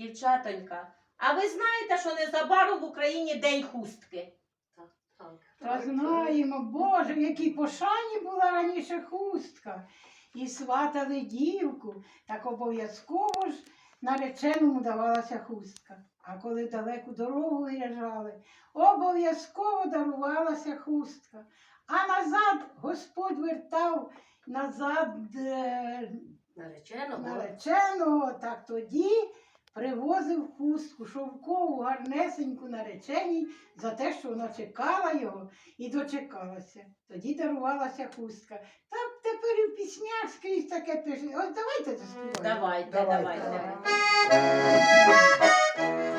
Дівчатонька, а ви знаєте, що незабаром в Україні день хустки? Та знаємо, Боже, в якій пошані була раніше хустка. І сватали дівку, так обов'язково ж нареченому давалася хустка. А коли далеку дорогу виїжджали, обов'язково дарувалася хустка. А назад Господь вертав назад е, Нареченого. нареченого, так тоді привозив хустку шовкову, гарнесеньку нареченій за те, що вона чекала його і дочекалася. Тоді дарувалася хустка. Та тепер і в піснях скрізь таке пише. Ось давайте заспіваємо. Давайте, Давайте. давайте. Оксана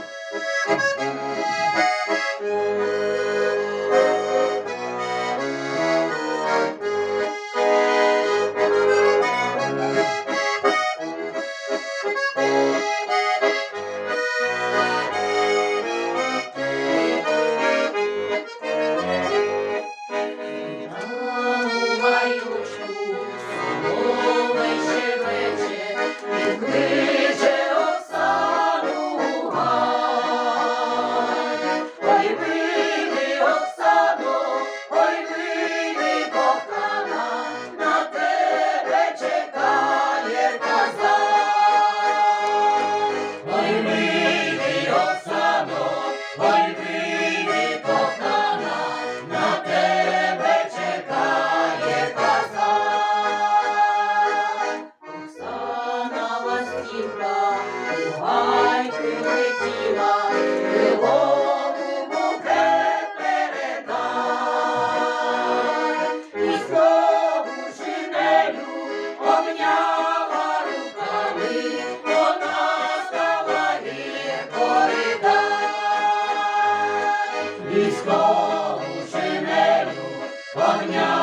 Знову шинелю обняла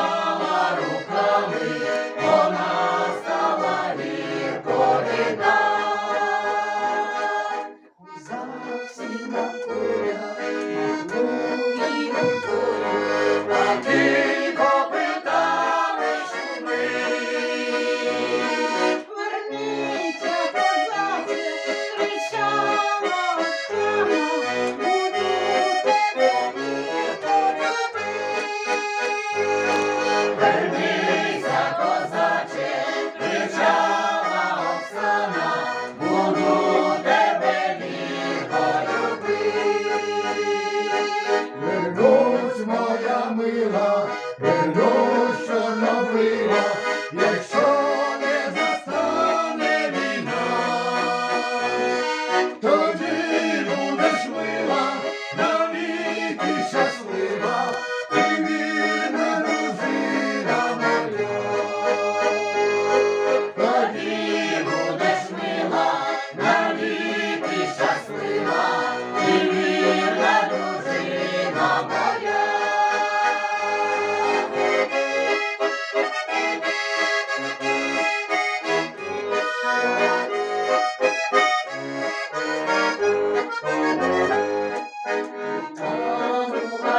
моя мила, вернусь, якщо не застане війна,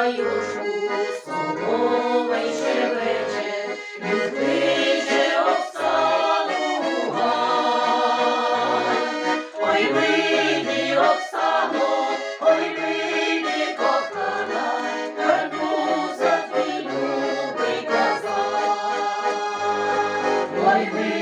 краю соловей щебече, він кличе Ой, вийди,